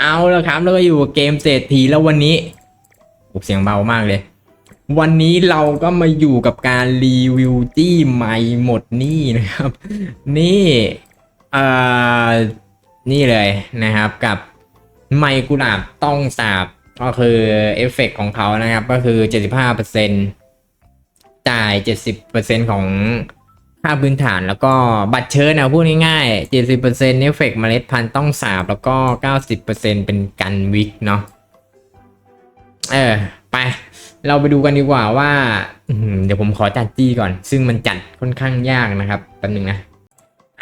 เอาแล้วครับแล้วก็อยู่กับเกมเศรษฐีแล้ววันนี้โอ้เสียงเบามากเลย วันนี้เราก็มาอยู่กับการรีวิวจี้ใหม่หมดนี่นะครับ นี่เอ่อนี่เลยนะครับกับไมกุหลาบต้องสาบก็คือเอฟเฟกต์ของเขานะครับ ก็คือ 75%จ่าย 70%ของ ค่าพื้นฐานแล้วก็บัตรเชิญนะพูดง่ายๆ 70%เอฟเฟกต์เมล็ดพันธุ์ต้องสาบ แล้วก็ 90%เป็นกันวิกเนาะเออ ไป เราไปดูกันดีกว่าว่า เดี๋ยวผมขอจัดจี้ก่อน ซึ่งมันจัดค่อนข้างยากนะครับแป๊บนึงนะ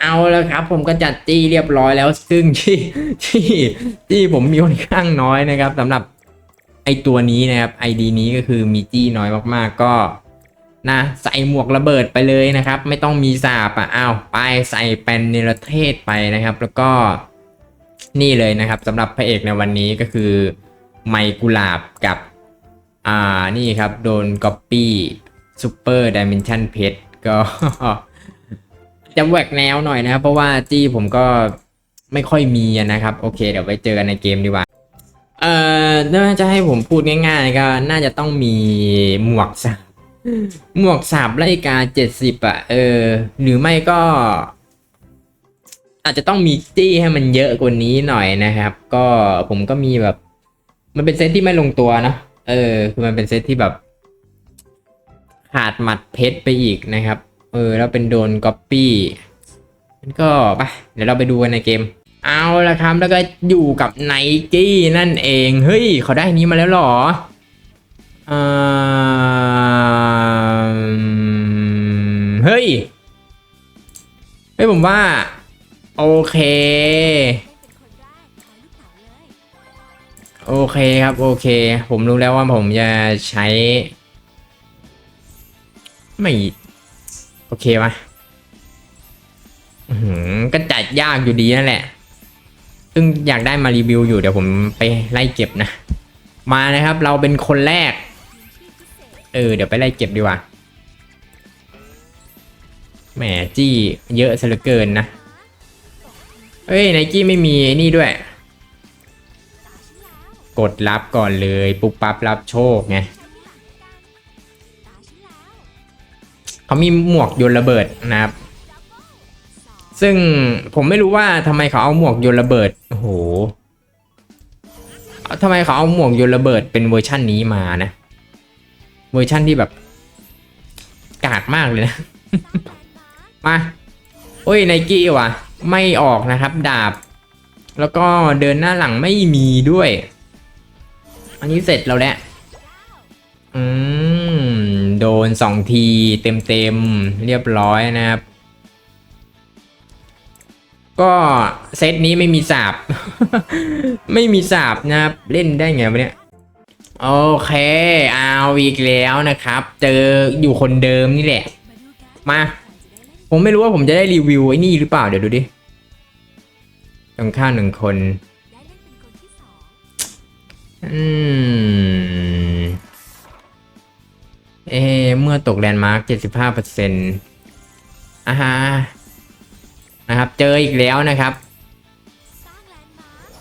เอาแล้วครับ ผมก็จัดจี้เรียบร้อยแล้ว ซึ่งที่ที่จี้ผมมีค่อนข้างน้อยนะครับสำหรับไอตัวนี้นะครับไอดีนี้ก็คือมีจี้น้อยมากๆ ก็ นะใส่หมวกระเบิดไปเลยนะครับ ไม่ต้องมีสาบอะอ้าวไปใส่แปนเนรเทศไปนะครับ แล้วก็นี่เลยนะครับสำหรับพระเอกในวันนี้ก็คือไมกุลาบกับอ่านี่ครับโดนก๊อปปี้ซูเปอร์ดิเมนชันเพชรก็จะแหวกแนวหน่อยนะครับ เพราะว่าจี้ผมก็ไม่ค่อยมีนะครับ โอเค เดี๋ยวไปเจอกันในเกมดีกว่า เอ่อน่าจะให้ผมพูดง่ายๆ ก็น่าจะต้องมีหมวกสา หมวกสาบไล่กาเจ็ดสิบอะเออ หรือไม่ก็ อาจจะต้องมีจี้ให้มันเยอะกว่านี้หน่อยนะครับ ก็ผมก็มีแบบ มันเป็นเซตที่ไม่ลงตัวนะเออ คือมันเป็นเซตที่แบบ ขาดหมัดเพชรไปอีกนะครับ เออ แล้วเป็นโดนก๊อปปี้มันก็ไปเดี๋ยวเราไปดูกันในเกม เอาละครับ แล้วก็อยู่กับไนกี้นั่นเอง เฮ้ย เขาได้นี้มาแล้วหรอ เฮ้ย เฮ้ยผมว่า โอเค โอเคครับ โอเค ผมรู้แล้วว่าผมจะใช้ ไม่ โอเคปะอื้อหือก็จัดยากอยู่ดีนั่นแหละ ซึ่งอยากได้มารีวิวอยู่เดี๋ยวผมไปไล่เก็บนะ มานะครับ เราเป็นคนแรก เออ เดี๋ยวไปไล่เก็บดีกว่า แหมจี้เยอะซะเหลือเกินนะ เอ้ยไนกี้ไม่มีนี่ด้วย กดรับก่อนเลย ปุ๊บปั๊บรับโชคไงเขามีหมวกโยนระเบิดนะครับ ซึ่งผมไม่รู้ว่าทำไมเขาเอาหมวกโยนระเบิด โอ้โหทำไมเขาเอาหมวกโยนระเบิดเป็นเวอร์ชั่นนี้มานะ วอร์ชั่นที่แบบกากมากเลยนะ มาโอ้ยไนกี้ว่ะ ไม่ออกนะครับ ดาบ แล้วก็เดินหน้าหลังไม่มีด้วย อันนี้เสร็จแล้วแหละอืม โดนสองทีเต็มเต็มๆเรียบร้อยนะครับ ก็เซตนี้ไม่มีสาบ ไม่มีสาบนะครับ เล่นได้ไงวะเนี่ย โอเคเอาอีกแล้วนะครับ เจออยู่คนเดิมนี่แหละ มา ผมไม่รู้ว่าผมจะได้รีวิวไอ้นี่หรือเปล่าเดี๋ยวดูดิตรงข้างหนึ่งคน อืม เอ เมื่อตกแลนด์มาร์ก75เปอร์เซ็นต์อ่าฮะนะครับ เจออีกแล้วนะครับ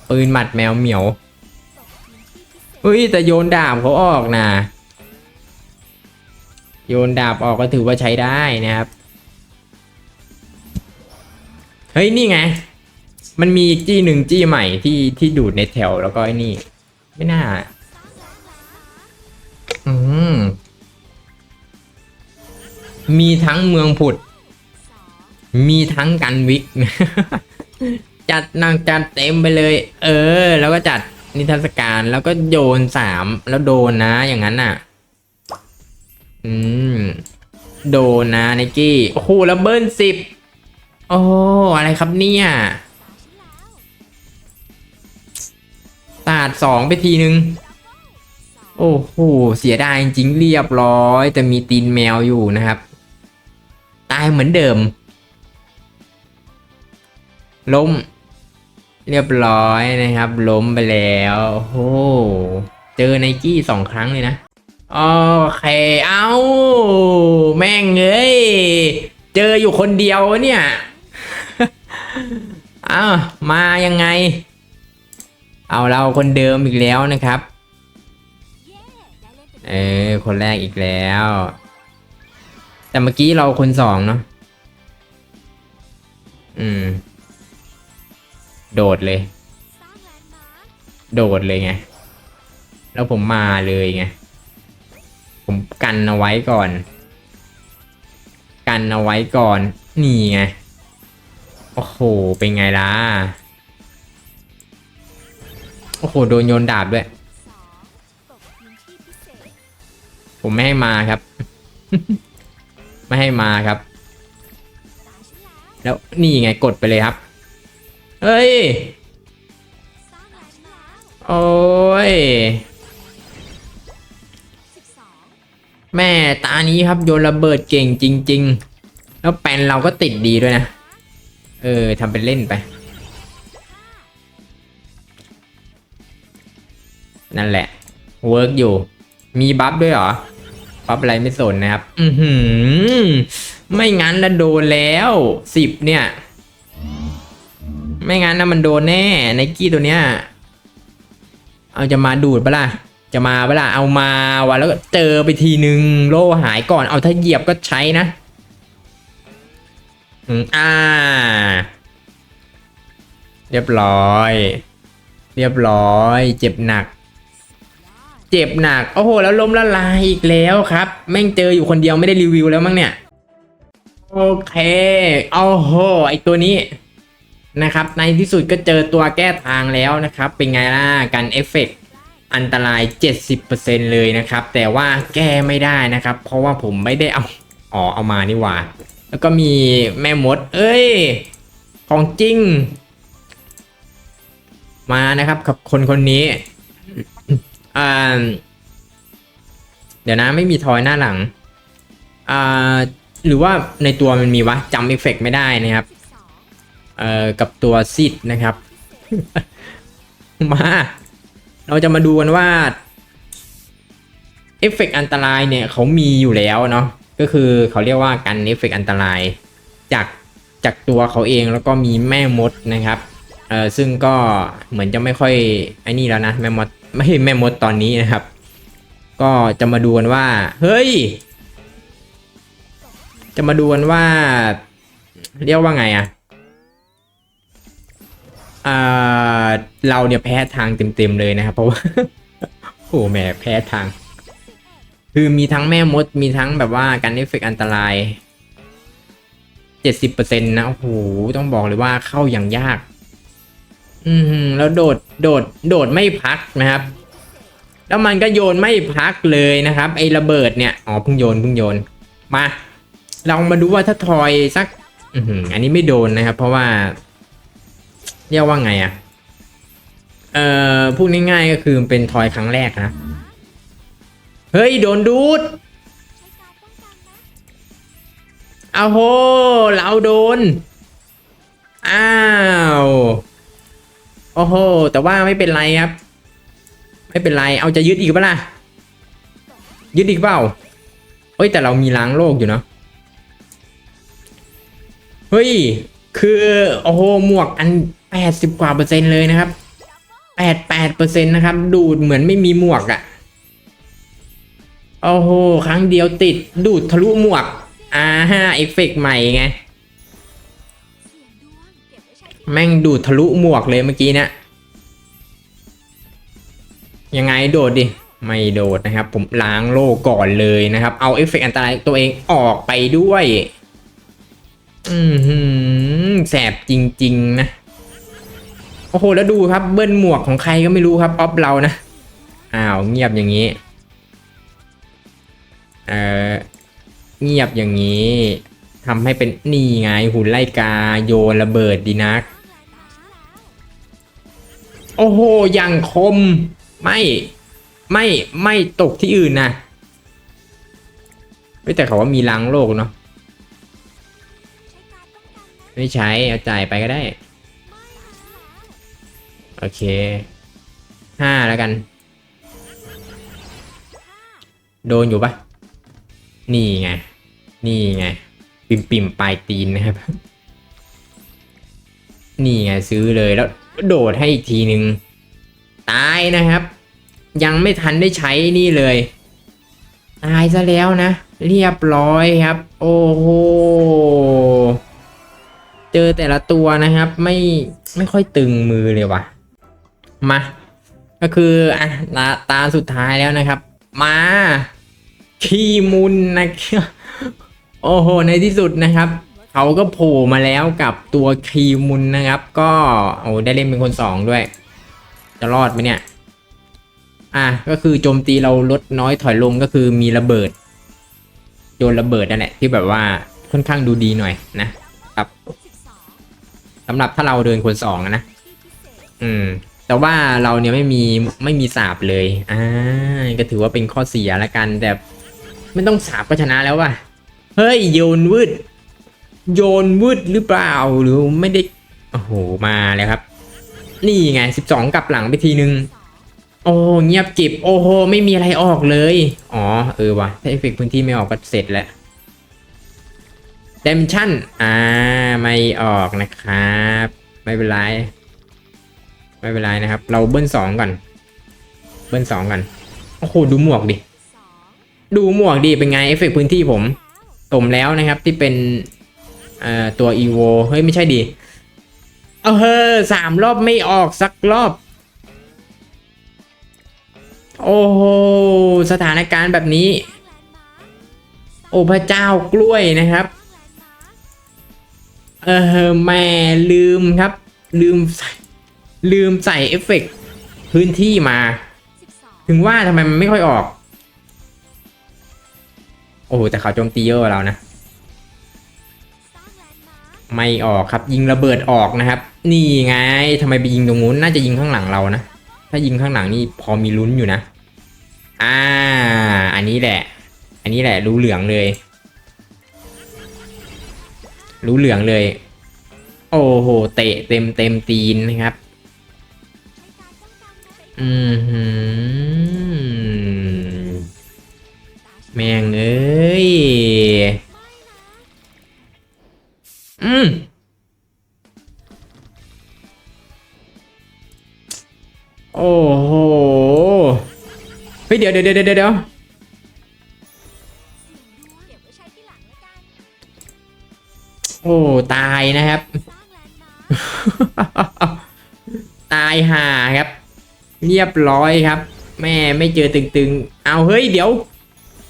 ปืนหมัดแมวเหมียว เฮ้ยแต่โยนดาบเขาออกนะ โยนดาบออกก็ถือว่าใช้ได้นะครับ เฮ้ยนี่ไง มันมีจี้หนึ่งจี้ใหม่ที่ที่ดูดในแถวแล้วก็ไอ้นี่ ไม่น่า อืมมีทั้งเมืองผุด มีทั้งกันวิก จัดนังจัดเต็มไปเลย เออ แล้วก็จัด นิทรรศการแล้วก็โยนสามแล้วโดนนะอย่างนั้นน่ะ อืม โดนนะไนกี้โอ้โหแล้วเบิ้ลสิบโอ้อะไรครับเนี่ยตาดสองไปทีนึง โอ้โหเสียดายจริงเรียบร้อย แต่มีตีนแมวอยู่นะครับ ตายเหมือนเดิมล้ม เรียบร้อยนะครับ ล้มไปแล้วโอ้โหเจอไนกี้สองครั้งเลยนะ โอเค เอาแม่งเอ้ย เจออยู่คนเดียวเนี่ย อ้าว มายังไง เอาเราคนเดิมอีกแล้วนะครับ เออ คนแรกอีกแล้ว แต่เมื่อกี้เราคนสองเนาะ อืม โดดเลย โดดเลยไง แล้วผมมาเลยไง ผมกันเอาไว้ก่อน กันเอาไว้ก่อน นี่ไง โอ้โห เป็นไงล่ะ โอ้โห โดนโยนดาบด้วย ผมไม่ให้มาครับ ไม่ให้มาครับ แล้วนี่ไงกดไปเลยครับ เฮ้ย โอ้ย แม่ตานี้ครับโยนระเบิดเก่งจริง ๆ แล้วแปนเราก็ติดดีด้วยนะ เออทำเป็นเล่นไป นั่นแหละ เวิร์กอยู่ มีบัฟด้วยเหรอ บัฟอะไรไม่สนนะครับ อือหือ ไม่งั้นนะโดนแล้วสิบเนี่ย ไม่งั้นนะมันโดนแน่ไนกี้ตัวเนี้ย เอาจะมาดูดปะล่ะ จะมาปะล่ะ เอามาวะแล้วก็เจอไปทีนึงโล่หายก่อน เอาถ้าเหยียบก็ใช้นะ อืมอ่า เรียบร้อย เรียบร้อย เจ็บหนัก เจ็บหนัก โอ้โห แล้วล้มละลายอีกแล้วครับ แม่งเจออยู่คนเดียวไม่ได้รีวิวแล้วมั้งเนี่ย โอเค โอ้โห ไอตัวนี้ นะครับในที่สุดก็เจอตัวแก้ทางแล้วนะครับ เป็นไงล่ะกันเอฟเฟกต์อันตราย 70%เลยนะครับ แต่ว่าแก้ไม่ได้นะครับ เพราะว่าผมไม่ได้เอาอ๋อเอามานี่หว่า แล้วก็มีแม่มด เอ้ย ของจริง มานะครับกับคนคนนี้อ่าเดี๋ยวนะไม่มีทอยหน้าหลังอ่าหรือว่าในตัวมันมีวะจำเอฟเฟกต์ไม่ได้นะครับ เอ่อกับตัวซิดนะครับ มา เราจะมาดูกันว่าเอฟเฟกต์อันตรายเนี่ยเขามีอยู่แล้วเนาะก็คือเขาเรียกว่ากันเอฟเฟกต์อันตราย จากจากตัวเขาเองแล้วก็มีแม่มดนะครับเออซึ่งก็เหมือนจะไม่ค่อยไอ้นี่แล้วนะแม่มดไม่แม่มดตอนนี้นะครับ ก็จะมาดูกันว่า เฮ้ย จะมาดูกันว่า เรียกว่าไงอะอ่า เราเนี่ยแพ้ทางเต็มๆเลยนะครับ เพราะว่าโอ้แหมแพ้ทาง คือมีทั้งแม่มดมีทั้งแบบว่าการเอฟเฟกอันตราย 70%นะโอ้โหต้องบอกเลยว่าเข้าอย่างยาก อืมแล้วโดดโดด โดดไม่พักนะครับ แล้วมันก็โยนไม่พักเลยนะครับ ไอ้ระเบิดเนี่ยอ๋อเพิ่งโยนเพิ่งโยนมาลองมาดูว่าถ้าทอยสัก อือันนี้ไม่โดนนะครับ เพราะว่า เรียกว่าไงอะ่ะ เอ่อพูดง่ายๆก็คือเป็นทอยครั้งแรกนะ เฮ้ย โดนดูดองกันนะเอาโห เราโดน อ้าว โอ้โห แต่ว่าไม่เป็นไรครับ ไม่เป็นไร เอาจะยึดอีกปะล่ะ ยึดอีกเปล่า เฮ้ย แต่เรามีล้างโลกอยู่เนาะ เฮ้ย คือ โอ้โห หมวกอัน แปดสิบกว่าเปอร์เซ็นต์เลยนะครับแปดแปดเปอร์เซ็นต์นะครับ ดูดเหมือนไม่มีหมวกอะ่ะ โอ้โห ครั้งเดียวติดดูดทะลุหมวก อ่าฮะเอฟเฟกต์ใหม่ไง แม่งดูดทะลุหมวกเลยเมื่อกี้เนะยังไงโดดดิ ไม่โดดนะครับ ผมล้างโลกก่อนเลยนะครับ เอาเอฟเฟกต์อันตรายตัวเองออกไปด้วย อือหือแสบจริง ๆ นะ โอ้โหแล้วดูครับเบิ้ลหมวกของใครก็ไม่รู้ครับออฟเรานะอ้าวเงียบอย่างนี้เออเงียบอย่างนี้ทำให้เป็นนี่ไงหุ่นไล่กาโยนระเบิดดีนัก โอ้โหอย่างคมไม่ไม่ไม่ตกที่อื่นนะเฮ้ยแต่เขาว่ามีล้างโลกเนาะใช้การป้องกันนะไม่ใช้เอาจ่ายไปก็ได้ โอเคห้าแล้วกัน โดนอยู่ปะนี่ไง นี่ไง ปิ่มปิ่มปลายตีนนะครับ นี่ไงซื้อเลยแล้วโดดให้อีกทีนึงตายนะครับ ยังไม่ทันได้ใช้นี่เลย ตายซะแล้วนะ เรียบร้อยครับ โอ้โหเจอแต่ละตัวนะครับ ไม่ไม่ค่อยตึงมือเลยว่ะ มา ก็คืออะตาตาสุดท้ายแล้วนะครับ มาคีมุนนะครับโอ้โห ในที่สุดนะครับ เขาก็โผล่มาแล้วกับตัวคีมุนนะครับ ก็โอ้ได้เล่นเป็นคนสองด้วย จะรอดไหมเนี่ย อะก็คือโจมตีเราลดน้อยถอยลงก็คือมีระเบิดโยนระเบิดนั่นแหละที่แบบว่าค่อนข้างดูดีหน่อยนะครับสำหรับถ้าเราเดินคนสองนะ อืม แต่ว่าเราเนี่ยไม่มีไม่มีสาบเลย อ่า ก็ถือว่าเป็นข้อเสียละกัน แต่ไม่ต้องสาบก็ชนะแล้วว่ะ เฮ้ยโยนวืด โยนวืดหรือเปล่า หรือไม่ได้ โอ้โห มาแล้วครับ นี่ไงสิบสองกลับหลังไปทีนึง โอ้เงียบกิบ โอ้โห ไม่มีอะไรออกเลย อ๋อ เออว่ะ ถ้าเอฟเฟกต์พื้นที่ไม่ออกก็เสร็จแล้วเดมชั่น อ่า ไม่ออกนะครับ ไม่เป็นไร ไม่เป็นไรนะครับ เราเบิ้ลสองก่อน เบิ้ลสองก่อนโอ้โหดูหมวกดิ ดูหมวกดิเป็นไงเอฟเฟกต์พื้นที่ผมสมแล้วนะครับที่เป็นเอ่อตัวเฮ้ย ไม่ใช่ดิเออสามรอบไม่ออกสักรอบ โอ้โห สถานการณ์แบบนี้ โอ้พระเจ้ากล้วยนะครับ เออแม่ลืมครับ ลืมใส่ ลืมใส่เอฟเฟกต์พื้นที่มา ถึงว่าทำไมมันไม่ค่อยออก โอ้โหแต่เขาโจมตีเยอะเรานะ ไม่ออกครับยิงระเบิดออกนะครับ นี่ไงทำไมไปยิงตรงนู้นน่าจะยิงข้างหลังเรานะ ถ้ายิงข้างหลังนี่พอมีลุ้นอยู่นะ อ่า อันนี้แหละ อันนี้แหละรู้เหลืองเลย รู้เหลืองเลย โอ้โหเตะเต็มเต็มตีนนะครับ อืมแม่งเอ้ย อืมโอ้โห เฮ้ย เดี๋ยวเดี๋ยวเดี๋ยวเดี๋ยวเดี๋ยวเก็บไว้ใช้ที่หลังแล้วกันโอ้ ตายนะครับ ตายห่าครับ เรียบร้อยครับ แม่ไม่เจอตึงๆ เอาเฮ้ยเดี๋ยว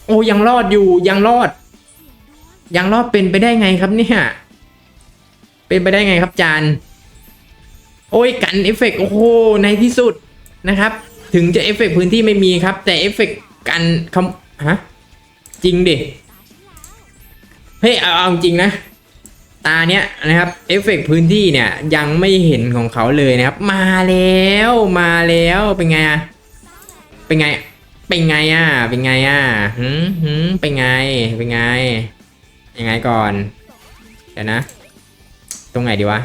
โอ้ยังรอดอยู่ยังรอด ยังรอดเป็นไปได้ไงครับเนี่ยเป็นไปได้ไงครับจานโอ้ยกันเอฟเฟกต์โอ้โหในที่สุดนะครับ ถึงจะเอฟเฟกต์พื้นที่ไม่มีครับ แต่เอฟเฟกต์กันคำฮะจริงดิเฮ้ยเอาจริงนะ ตาเนี้ยนะครับเอฟเฟกต์พื้นที่เนี่ยยังไม่เห็นของเขาเลยนะครับ มาแล้วมาแล้วเป็นไงอะเป็นไง เป็นไงอะเป็นไงอะหืมหืมเป็นไงเป็นไงยังไงก่อนเดี๋ยวนะ ตรงไหนดีวะ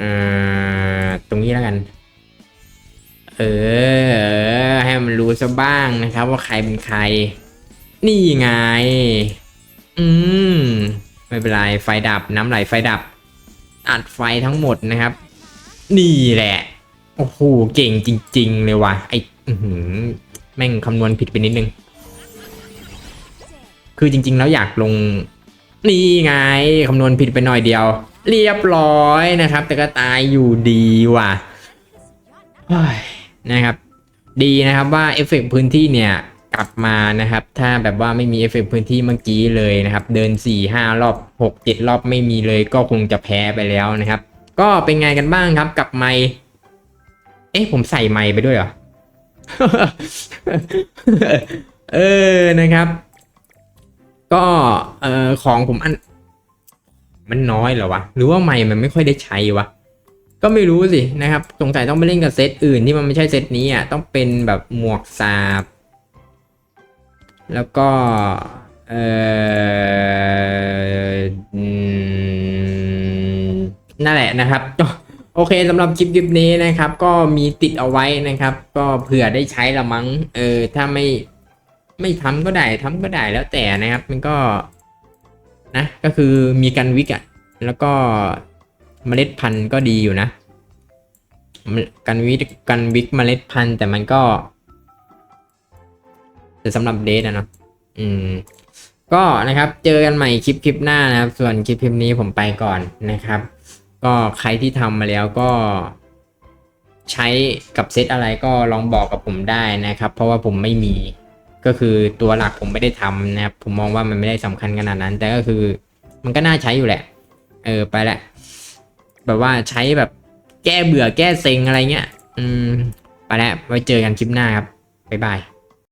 อ่าตรงนี้แล้วกัน เออเออให้มันรู้ซะบ้างนะครับ ว่าใครเป็นใครนี่ไง อืม ไม่เป็นไร ไฟดับน้ำไหลไฟดับ อัดไฟทั้งหมดนะครับ นี่แหละ โอ้โห เก่งจริง ๆ เลยว่ะ ไอ้หือแม่งคำนวณผิดไปนิดนึง คือจริง ๆ แล้วอยากลง นี่ไง คำนวณผิดไปหน่อยเดียว เรียบร้อยนะครับ แต่ก็ตายอยู่ดีว่ะนะเฮ้ยนะครับ ดีนะครับว่าเอฟเฟกต์พื้นที่เนี่ย กลับมานะครับ ถ้าแบบว่าไม่มีเอฟเฟกพื้นที่เมื่อกี้เลยนะครับ เดิน4ี่ห้ารอบ 6 7 รอบไม่มีเลยก็คงจะแพ้ไปแล้วนะครับ ก็เป็นไงกันบ้างครับกับไมค์เอ๊ะผมใส่ไมค์ไปด้วยเหรอ เออนะครับ ก็เอ่อของผมอัน มันน้อยเหรอวะ หรือว่าไมค์มันไม่ค่อยได้ใช้วะก็ไม่รู้สินะครับ สงสัยต้องไปเล่นกับเซตอื่นที่มันไม่ใช่เซตนี้อะ ต้องเป็นแบบหมวกสาบ แล้วก็ เออนั่นแหละนะครับ โอเคสำหรับคลิปคลิปนี้นะครับ ก็มีติดเอาไว้นะครับ ก็เผื่อได้ใช้ละมั้ง เออ ถ้าไม่ไม่ทำก็ได้ทำก็ได้แล้วแต่นะครับ มันก็ นะ ก็คือมีกันวิกอะแล้วก็เมล็ดพันธุ์ก็ดีอยู่นะ กันวิกกันวิกเมล็ดพันธุ์แต่มันก็ แต่สำหรับเดทอะเนาะอืม ก็นะครับเจอกันใหม่คลิปคลิปหน้านะครับ ส่วนคลิปคลิปนี้ผมไปก่อนนะครับ ก็ใครที่ทำมาแล้วก็ ใช้กับเซตอะไรก็ลองบอกกับผมได้นะครับ เพราะว่าผมไม่มีก็คือตัวหลักผมไม่ได้ทำนะครับ ผมมองว่ามันไม่ได้สำคัญขนาดนั้น แต่ก็คือมันก็น่าใช้อยู่แหละ เออไปละ แบบว่าใช้แบบแก้เบื่อแก้เซ็งอะไรเงี้ย อืม ไปแล้วไว้เจอกันคลิปหน้าครับ บ๊ายบาย